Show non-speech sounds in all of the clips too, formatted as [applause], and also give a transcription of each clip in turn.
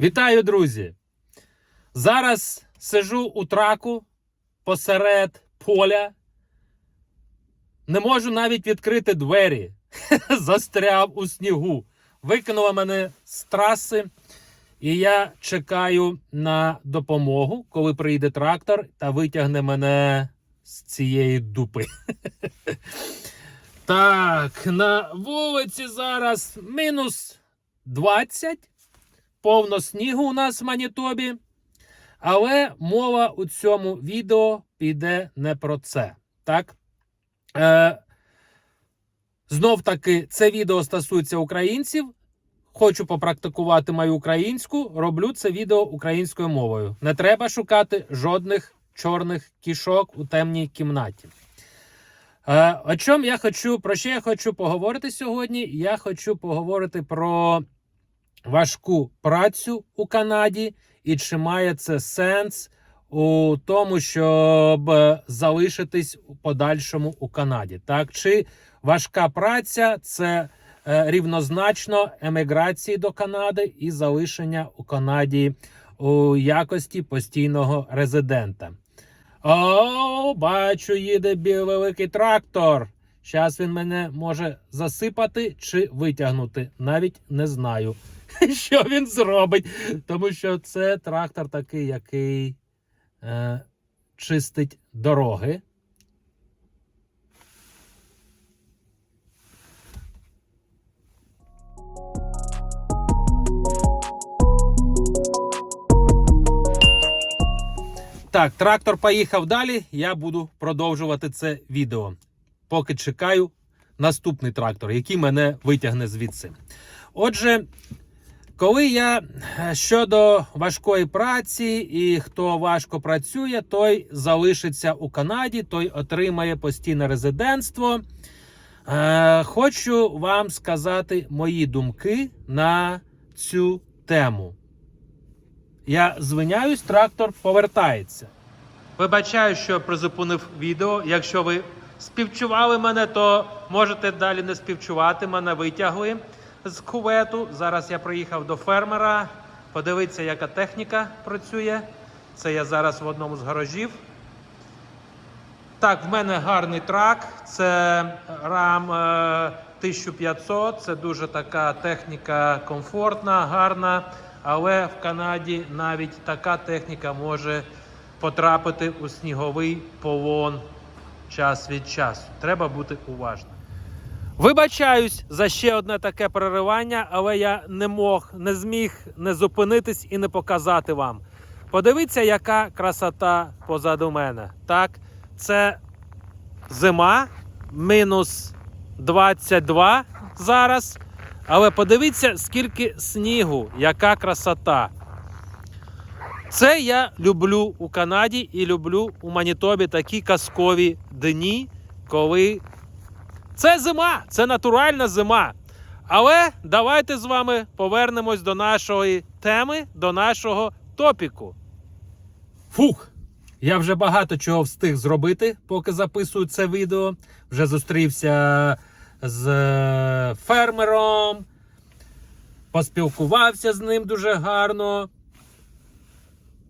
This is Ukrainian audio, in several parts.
Вітаю, друзі! Зараз сижу у траку посеред поля. Не можу навіть відкрити двері. [laughs] Застряв у снігу. Викинула мене з траси, і я чекаю на допомогу, коли прийде трактор та витягне мене з цієї дупи. [laughs] Так, на вулиці зараз мінус 20 повно снігу у нас в Манітобі. Але мова у цьому відео піде не про це. Так? Е, знов таки, це відео стосується українців. Хочу попрактикувати мою українську. Роблю це відео українською мовою. Не треба шукати жодних чорних кішок у темній кімнаті. Е, о чому я хочу, про що я хочу поговорити сьогодні? Я хочу поговорити про важку працю у Канаді, і чи має це сенс у тому, щоб е, залишитись у подальшому у Канаді? Так, чи важка праця це е, рівнозначно еміграції до Канади і залишення у Канаді у якості постійного резидента? О, бачу, їде бі- великий трактор. Зараз він мене може засипати чи витягнути. Навіть не знаю, [laughs] що він зробить. Тому що це трактор такий, який е, чистить дороги. Так, трактор поїхав далі. Я буду продовжувати це відео. Поки чекаю наступний трактор, який мене витягне звідси. Отже, коли я е, щодо важкої праці і хто важко працює, той залишиться у Канаді, той отримає постійне резидентство. Е, хочу вам сказати мої думки на цю тему. Я звиняюсь, трактор повертається. Вибачаю, що призупинив відео. Якщо ви співчували мене, то можете далі не співчувати. Мене витягли з кувету. Зараз я приїхав до фермера. Подивитися, яка техніка працює. Це я зараз в одному з гаражів. Так, в мене гарний трак. Це RAM е, 1500. Це дуже така техніка комфортна, гарна. Але в Канаді навіть така техніка може потрапити у сніговий полон час від часу. Треба бути уважним. Вибачаюсь за ще одне таке переривання, але я не мог, не зміг не зупинитись і не показати вам. Подивіться, яка красота позаду мене. Так, це зима, мінус 22 зараз. Але подивіться, скільки снігу, яка красота. Це я люблю у Канаді і люблю у Манітобі такі казкові дні, коли це зима, це натуральна зима. Але давайте з вами повернемось до нашої теми, до нашого топіку. Фух! Я вже багато чого встиг зробити, поки записую це відео. Вже зустрівся з е, фермером, поспілкувався з ним дуже гарно,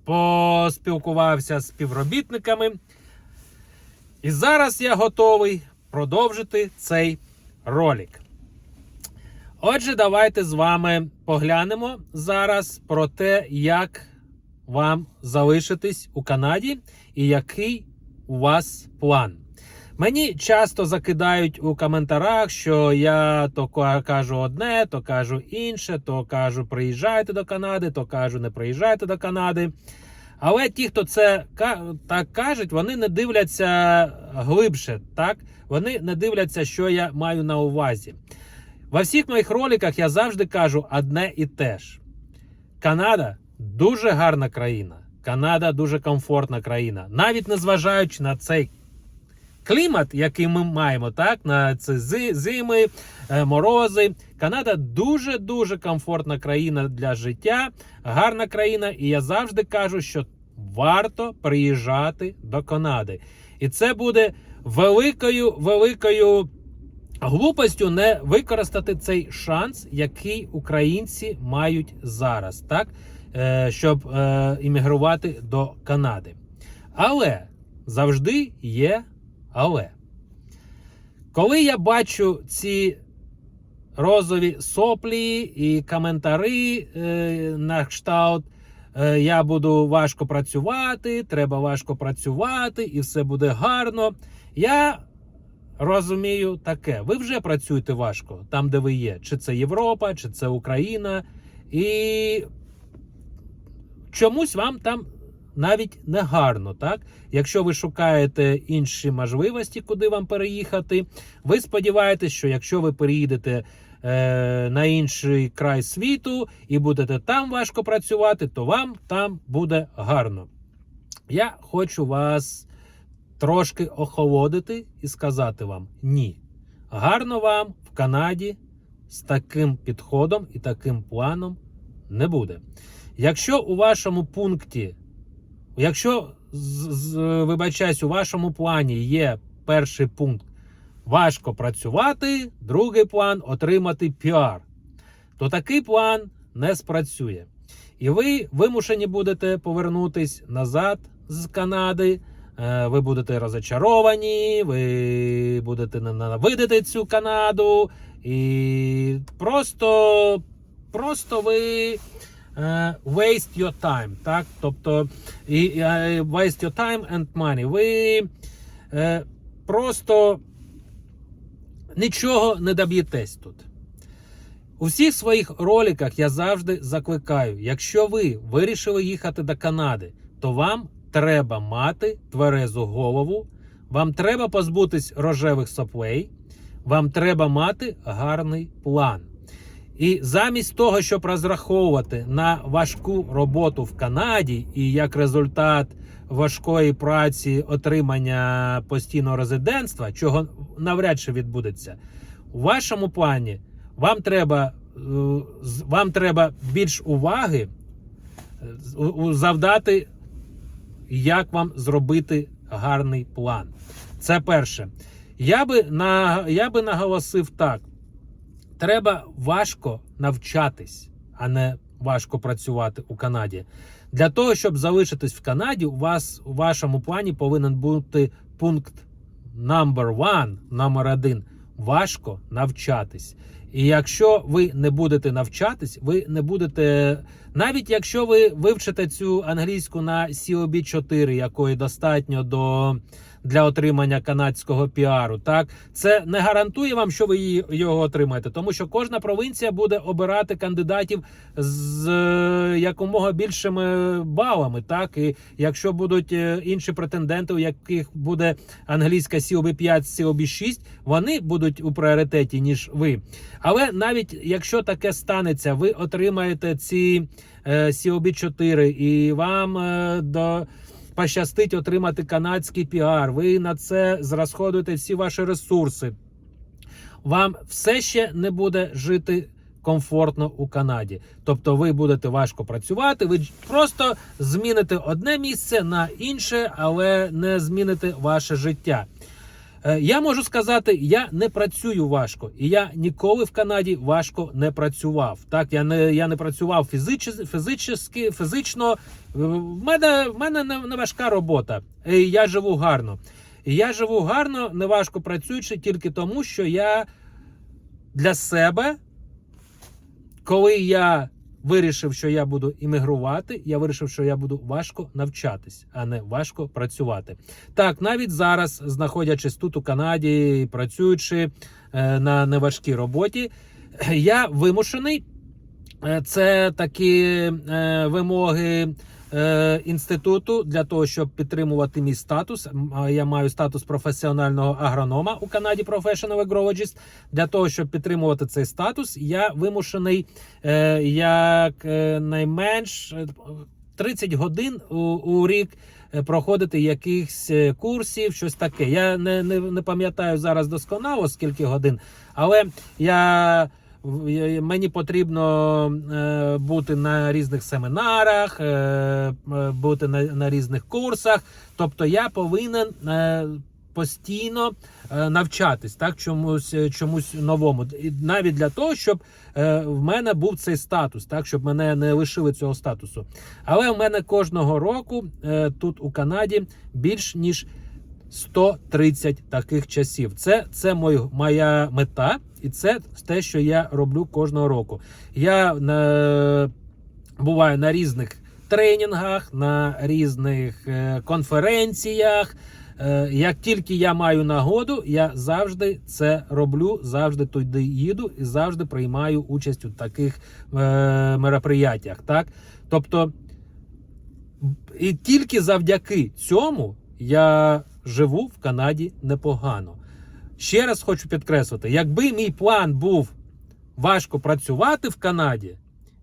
поспілкувався з співробітниками. І зараз я готовий продовжити цей ролик. Отже, давайте з вами поглянемо зараз про те, як вам залишитись у Канаді і який у вас план. Мені часто закидають у коментарях, що я то кажу одне, то кажу інше, то кажу, приїжджайте до Канади, то кажу, не приїжджайте до Канади. Але ті, хто це так кажуть, вони не дивляться глибше, так? Вони не дивляться, що я маю на увазі. Во всіх моїх роликах я завжди кажу одне і те ж. Канада дуже гарна країна. Канада дуже комфортна країна. Навіть незважаючи на цей клімат, який ми маємо, так, на зи- зими, е, морози. Канада дуже дуже комфортна країна для життя, гарна країна. І я завжди кажу, що варто приїжджати до Канади. І це буде великою великою глупостю не використати цей шанс, який українці мають зараз, так? Е, щоб е, іммігрувати до Канади. Але завжди є але. Коли я бачу ці розові соплі і коментарі е, на кшталт, е, я буду важко працювати, треба важко працювати, і все буде гарно. Я розумію таке. Ви вже працюєте важко там, де ви є. Чи це Європа, чи це Україна. І чомусь вам там навіть не гарно, так? Якщо ви шукаєте інші можливості, куди вам переїхати, ви сподіваєтесь, що якщо ви переїдете е, на інший край світу і будете там важко працювати, то вам там буде гарно. Я хочу вас трошки охолодити і сказати вам ні. Гарно вам в Канаді з таким підходом і таким планом не буде. Якщо у вашому пункті, якщо вибачаюсь, у вашому плані є перший пункт важко працювати, другий план отримати піар, то такий план не спрацює. І ви вимушені будете повернутись назад з Канади. Е, Ви будете розочаровані, ви будете ненавидити цю Канаду, і просто, просто ви waste your time, так? Тобто е, waste your time and money. Ви е, просто нічого не доб'єтесь тут. У всіх своїх роликах я завжди закликаю: якщо ви вирішили їхати до Канади, то вам треба мати тверезу голову, вам треба позбутись рожевих соплей, вам треба мати гарний план. І замість того, щоб розраховувати на важку роботу в Канаді, і як результат важкої праці отримання постійного резидентства, чого навряд чи відбудеться, у вашому плані вам треба, е, вам треба більш уваги е, завдати, як вам зробити гарний план. Це перше. Я би, на, я би наголосив так: треба важко навчатись, а не важко працювати у Канаді. Для того, щоб залишитись в Канаді, у вас у вашому плані повинен бути пункт number one, номер один. Важко навчатись. І якщо ви не будете навчатись, ви не будете. Навіть якщо ви вивчите цю англійську на COB 4, якої достатньо до для отримання канадського піару, так це не гарантує вам, що ви її- його отримаєте, тому що кожна провінція буде обирати кандидатів з е, якомога більшими балами. Так і якщо будуть е, інші претенденти, у яких буде англійська COB 5, COB 6, вони будуть у пріоритеті ніж ви. Але навіть якщо таке станеться, ви отримаєте ці е, COB 4 і вам е, до пощастить отримати канадський піар. Ви на це зрасходуєте всі ваші ресурси. Вам все ще не буде жити комфортно у Канаді. Тобто ви будете важко працювати, ви просто зміните одне місце на інше, але не зміните ваше життя. Е, Я можу сказати, я не працюю важко, і я ніколи в Канаді важко не працював. Так, я не я не працював фізич, фізичні, фізично. Е, В мене в мене не, не важка робота. І я живу гарно. І я живу гарно, не важко працюючи, тільки тому, що я для себе, коли я вирішив, що я буду іммігрувати, я вирішив, що я буду важко навчатись, а не важко працювати. Так, навіть зараз, знаходячись тут у Канаді, працюючи е, на неважкій роботі, я вимушений. Е, Це такі е, вимоги е, інституту для того, щоб підтримувати мій статус. Я маю статус професіонального агронома у Канаді Professional Agrologist. Для того, щоб підтримувати цей статус, я вимушений е, як е, найменш е, 30 годин у, у рік проходити якихось курсів, щось таке. Я не, не, не пам'ятаю зараз досконало скільки годин, але я. Я- Мені потрібно е, бути на різних семінарах, е, е, бути на, на різних курсах. Тобто я повинен е, постійно е, навчатись, так чомусь е, чомусь новому, і навіть для того, щоб е, в мене був цей статус, так щоб мене не лишили цього статусу. Але в мене кожного року е, тут у Канаді більш ніж 130 таких часів. Це, це мой, моя мета, і це те, що я роблю кожного року. Я е, буваю на різних тренінгах, на різних е, конференціях. Е, Як тільки я маю нагоду, я завжди це роблю, завжди туди їду і завжди приймаю участь у таких е, мероприятиях. Так? Тобто, і тільки завдяки цьому я живу в Канаді непогано. Ще раз хочу підкреслити: якби мій план був важко працювати в Канаді,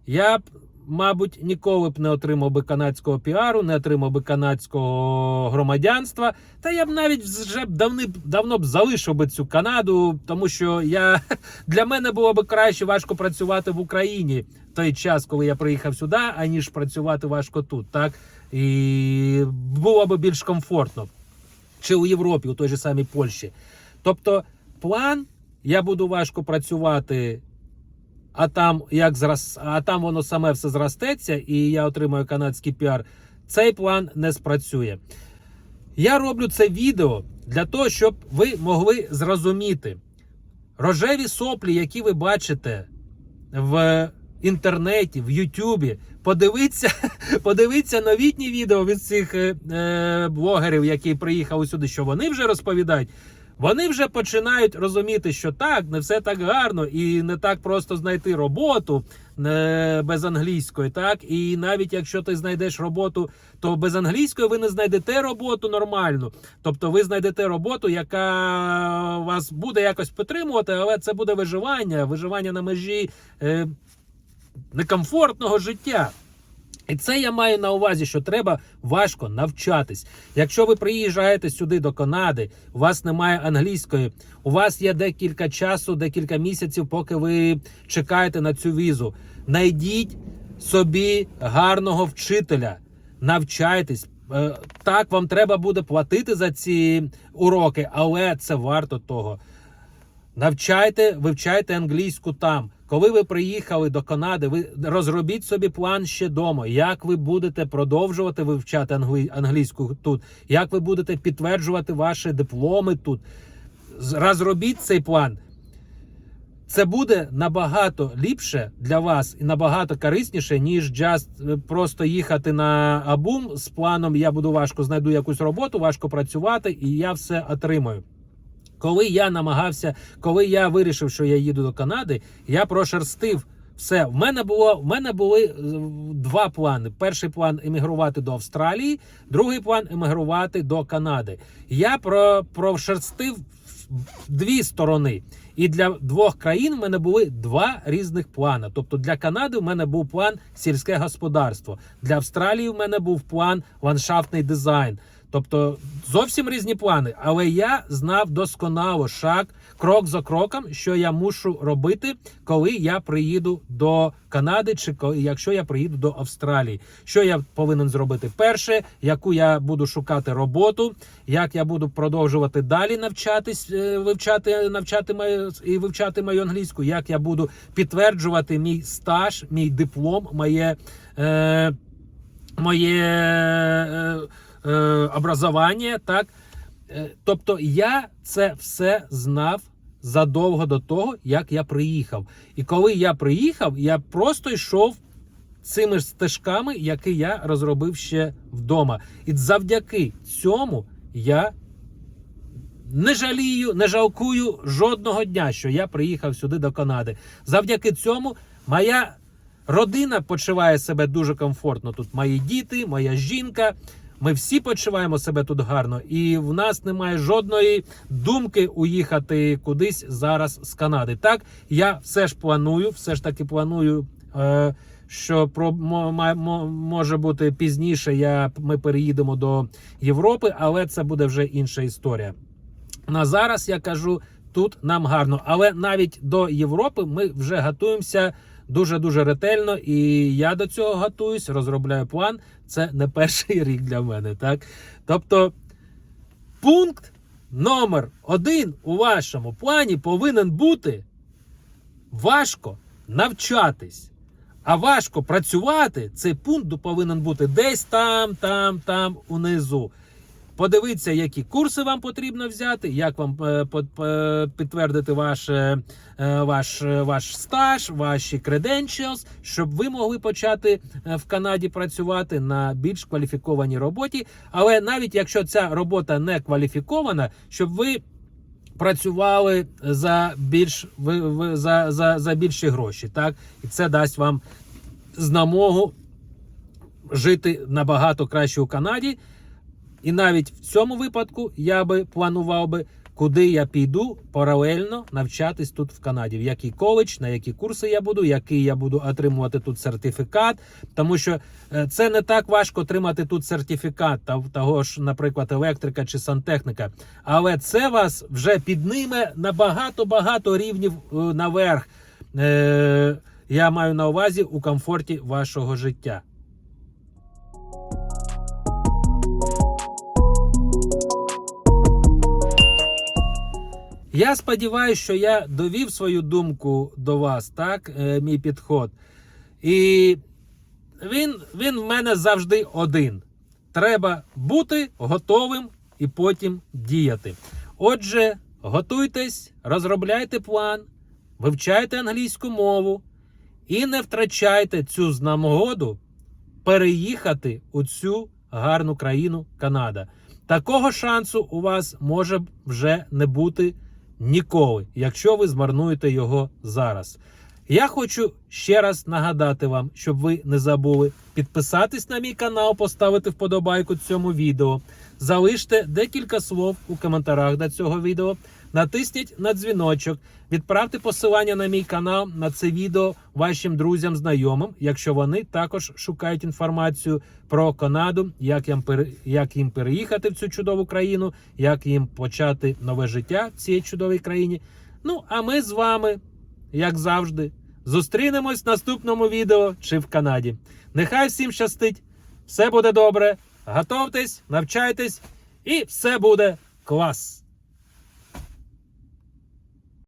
я б, мабуть, ніколи б не отримав би канадського піару, не отримав би канадського громадянства. Та я б навіть вже б давни, давно б залишив би цю Канаду, тому що я [laughs] для мене було б краще важко працювати в Україні той час, коли я приїхав сюди, аніж працювати важко тут. Так і було б більш комфортно. Чи у Європі, у той же самій Польщі. Тобто, план я буду важко працювати, а там як зрос, а там воно саме все зростеться, і я отримаю канадський піар. Цей план не спрацює. Я роблю це відео для того, щоб ви могли зрозуміти рожеві соплі, які ви бачите в інтернеті, в Ютубі. Подивіться, [laughs] подивіться новітні відео від цих е, е, блогерів, які приїхали сюди, що вони вже розповідають. Вони вже починають розуміти, що так, не все так гарно, і не так просто знайти роботу е, без англійської. Так, і навіть якщо ти знайдеш роботу, то без англійської ви не знайдете роботу нормальну. Тобто, ви знайдете роботу, яка вас буде якось підтримувати, але це буде виживання, виживання на межі е, некомфортного життя. І це я маю на увазі, що треба важко навчатись. Якщо ви приїжджаєте сюди до Канади, у вас немає англійської, у вас є декілька часу, декілька місяців, поки ви чекаєте на цю візу. Найдіть собі гарного вчителя, навчайтесь. Е, Так, вам треба буде платити за ці уроки, але це варто того. Навчайте, вивчайте англійську там. Коли ви приїхали до Канади, ви розробіть собі план ще вдома, як ви будете продовжувати вивчати англі... англійську тут, як ви будете підтверджувати ваші дипломи тут. Розробіть цей план. Це буде набагато ліпше для вас і набагато корисніше, ніж just е, просто їхати на Абум з планом Я буду важко знайду якусь роботу, важко працювати, і я все отримаю. Коли я намагався, коли я вирішив, що я їду до Канади, я прошерстив все. В мене було в мене були е, два плани: перший план емігрувати до Австралії, другий план емігрувати до Канади. Я про прошерстив дві сторони. І для двох країн в мене були два різних плани. Тобто для Канади в мене був план сільське господарство, для Австралії в мене був план ландшафтний дизайн. Тобто зовсім різні плани, але я знав досконало шаг, крок за кроком, що я мушу робити, коли я приїду до Канади, чи коли, якщо я приїду до Австралії. Що я повинен зробити? Перше, яку я буду шукати роботу, як я буду продовжувати далі навчатись, е, вивчати, навчати мою і вивчати мою англійську, як я буду підтверджувати мій стаж, мій диплом, моє. Е, моє е, е, образування, так. Е, Тобто я це все знав задовго до того, як я приїхав. І коли я приїхав, я просто йшов цими стежками, які я розробив ще вдома. І завдяки цьому я не жалію, не жалкую жодного дня, що я приїхав сюди до Канади. Завдяки цьому моя родина почуває себе дуже комфортно. Тут мої діти, моя жінка. Ми всі почуваємо себе тут гарно, і в нас немає жодної думки уїхати кудись зараз з Канади. Так, я все ж планую, все ж таки планую. Е, що про мо- може бути пізніше, я ми переїдемо до Європи, але це буде вже інша історія. На зараз я кажу, тут нам гарно, але навіть до Європи ми вже готуємося дуже дуже ретельно, і я до цього готуюсь, розробляю план. Це не перший [laughs] рік для мене, так тобто пункт номер один у вашому плані повинен бути важко навчатись. А важко працювати, цей пункт повинен бути десь там, там, там, унизу. Подивіться, які курси вам потрібно взяти, як вам е, підтвердити ваш, е, е, ваш, е, ваш стаж, ваші credentials, щоб ви могли почати в Канаді працювати на більш кваліфікованій роботі. Але навіть якщо ця робота не кваліфікована, щоб ви працювали за більш за, за, за більші гроші, так і це дасть вам знамогу жити набагато краще у Канаді. І навіть в цьому випадку я би планував би, куди я піду паралельно навчатись тут в Канаді, в який коледж, на які курси я буду, який я буду отримувати тут сертифікат. Тому що е, це не так важко отримати тут сертифікат та- того ж, наприклад, електрика чи сантехніка. Але це вас вже підніме на багато-багато рівнів е, наверх. Е, я маю на увазі у комфорті вашого життя. Я сподіваюся, що я довів свою думку до вас, так, е, мій підход. І він, він в мене завжди один. Треба бути готовим і потім діяти. Отже, готуйтесь, розробляйте план, вивчайте англійську мову і не втрачайте цю знамогоду переїхати у цю гарну країну Канада. Такого шансу у вас може вже не бути ніколи, якщо ви змарнуєте його зараз. Я хочу ще раз нагадати вам, щоб ви не забули підписатись на мій канал, поставити вподобайку цьому відео, залиште декілька слов у коментарях до цього відео, натисніть на дзвіночок, відправте посилання на мій канал на це відео вашим друзям, знайомим, якщо вони також шукають інформацію про Канаду, як їм, як їм переїхати в цю чудову країну, як їм почати нове життя в цій чудовій країні. Ну, а ми з вами, як завжди, зустрінемось в наступному відео чи в Канаді. Нехай всім щастить, все буде добре. Готовтесь, навчайтесь, і все буде клас!